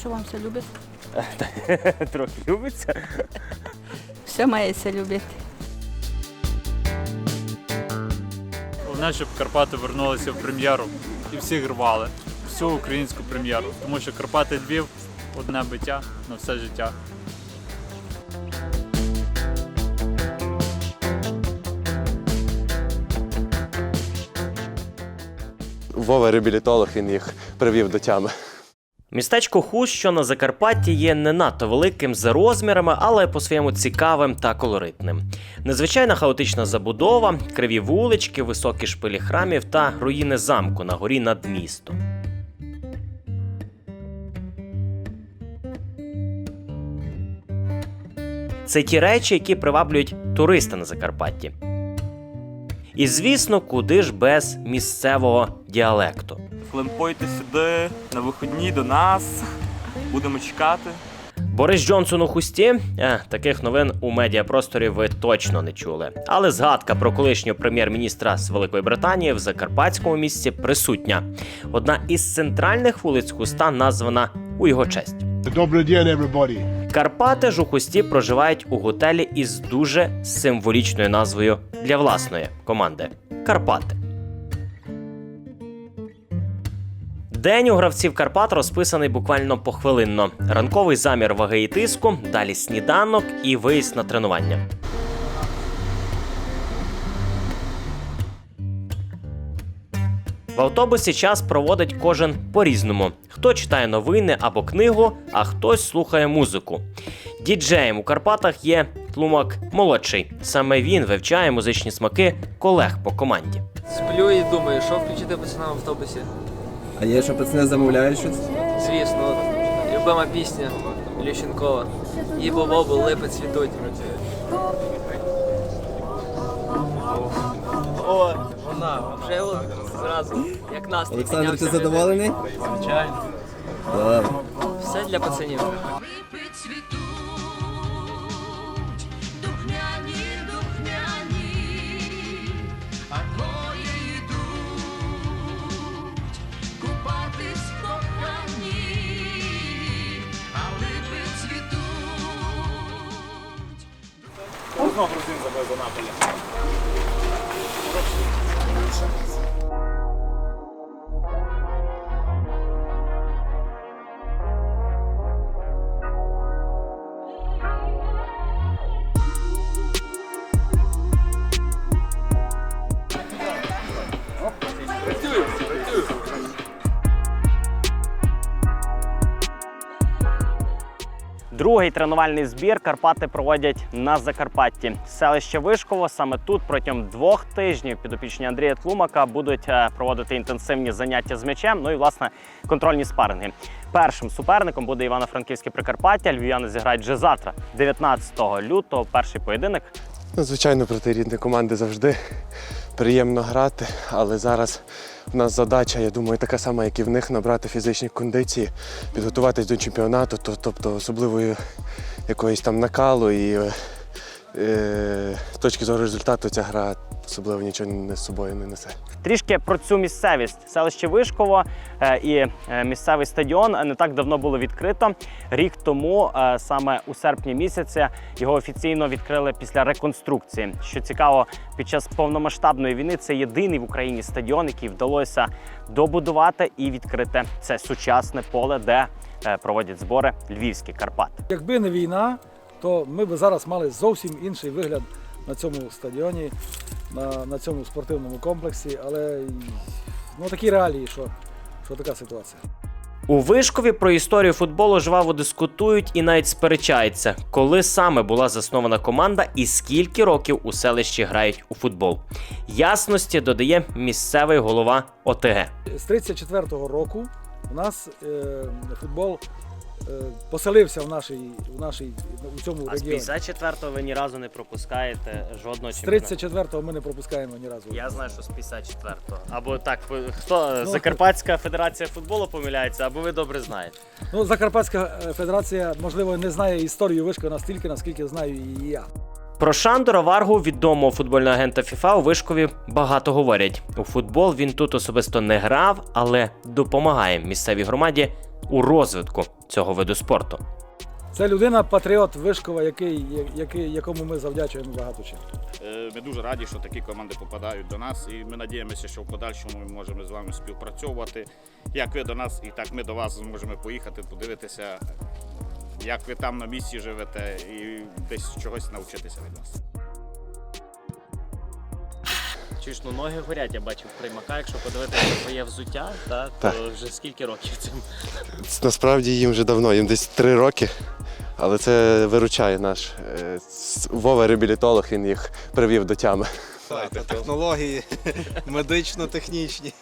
що вам все любить? Трохи любиться. Все мається любити. Головне, щоб Карпати вернулися в прем'єру і всіх рвали, всю українську прем'єру. Тому що Карпати Львів одне биття на все життя. Вова реабілітолог, він їх привів до тями. Містечко Хуст, що на Закарпатті, є не надто великим за розмірами, але по-своєму цікавим та колоритним. Незвичайна хаотична забудова, криві вулички, високі шпилі храмів та руїни замку на горі над містом. Це ті речі, які приваблюють туриста на Закарпатті. І звісно, куди ж без місцевого діалекту. Флемпойте сюди на виходні до нас. Будемо чекати. Борис Джонсон у хусті. Е, таких новин у медіапросторі ви точно не чули. Але згадка про колишнього прем'єр-міністра з Великої Британії в закарпатському місці присутня. Одна із центральних вулиць хуста названа у його честь. Добрий день, everybody. Карпати ж у хусті проживають у готелі із дуже символічною назвою для власної команди Карпати. День у гравців Карпат розписаний буквально похвилинно. Ранковий замір ваги і тиску, далі сніданок і виїзд на тренування. В автобусі час проводить кожен по-різному. Хто читає новини або книгу, а хтось слухає музику. Діджеєм у Карпатах є Тлумак молодший. Саме він вивчає музичні смаки колег по команді. Сплю і думаю, що включити пацанам в автобусі. А є, що пацани замовляють щось? Звісно, от, любима пісня Лющенкова. Їбо бобу, липи цвітуть. О, вона, вже от зразу, як настрій. Олександр, ти піднявся. задоволений? Звичайно. Добре. Все для пацанів. одного грузин завезли Наполі. Другий тренувальний збір Карпати проводять на Закарпатті. Селище Вишково саме тут протягом двох тижнів підопічні Андрія Тлумака будуть е, проводити інтенсивні заняття з м'ячем. Ну і власне контрольні спаринги. Першим суперником буде Івано-Франківське Прикарпаття. Львів'яни зіграють вже завтра, 19 лютого. Перший поєдинок. Ну, звичайно, проти рідної команди завжди приємно грати, але зараз в нас задача, я думаю, така сама, як і в них, набрати фізичні кондиції, підготуватись до чемпіонату, тобто особливої якоїсь там накалу і е, з точки зору результату ця гра особливо нічого не з собою не несе. Трішки про цю місцевість. Селище Вишково е, і е, місцевий стадіон не так давно було відкрито. Рік тому, е, саме у серпні місяці, його офіційно відкрили після реконструкції. Що цікаво, під час повномасштабної війни це єдиний в Україні стадіон, який вдалося добудувати і відкрити це сучасне поле, де е, проводять збори львівські Карпати. Якби не війна, то ми б зараз мали зовсім інший вигляд на цьому стадіоні, на, на цьому спортивному комплексі. Але ну, такі реалії, що, що така ситуація. У Вишкові про історію футболу жваво дискутують і навіть сперечаються, коли саме була заснована команда і скільки років у селищі грають у футбол. Ясності додає місцевий голова ОТГ. З 34-го року у нас е, футбол поселився в нашій, в нашій, у цьому А з регіоні. 54-го ви ні разу не пропускаєте жодного З чемпіонату. 34-го ми не пропускаємо ні разу. Я знаю, що з 54-го. Або так, хто Ну, Закарпатська федерація футболу помиляється, або ви добре знаєте. Ну, Закарпатська е, федерація, можливо, не знає історію вишка настільки, наскільки знаю її я. Про Шандора Варгу, відомого футбольного агента ФІФА, у Вишкові багато говорять. У футбол він тут особисто не грав, але допомагає місцевій громаді у розвитку цього виду спорту. Це людина, патріот Вишкова, який, який, якому ми завдячуємо багато чим. Е, Ми дуже раді, що такі команди попадають до нас, і ми надіємося, що в подальшому ми можемо з вами співпрацьовувати. Як ви до нас, і так ми до вас зможемо поїхати, подивитися, як ви там на місці живете, і десь чогось навчитися від нас. Чуєш, ну ноги горять, я бачив приймака, якщо подивитися на твоє взуття, та, то Так. вже скільки років цим Насправді їм вже давно, їм десь три роки. Але це виручає наш е, с- Вова реабілітолог, він їх привів до тями. Так, Технології медично-технічні.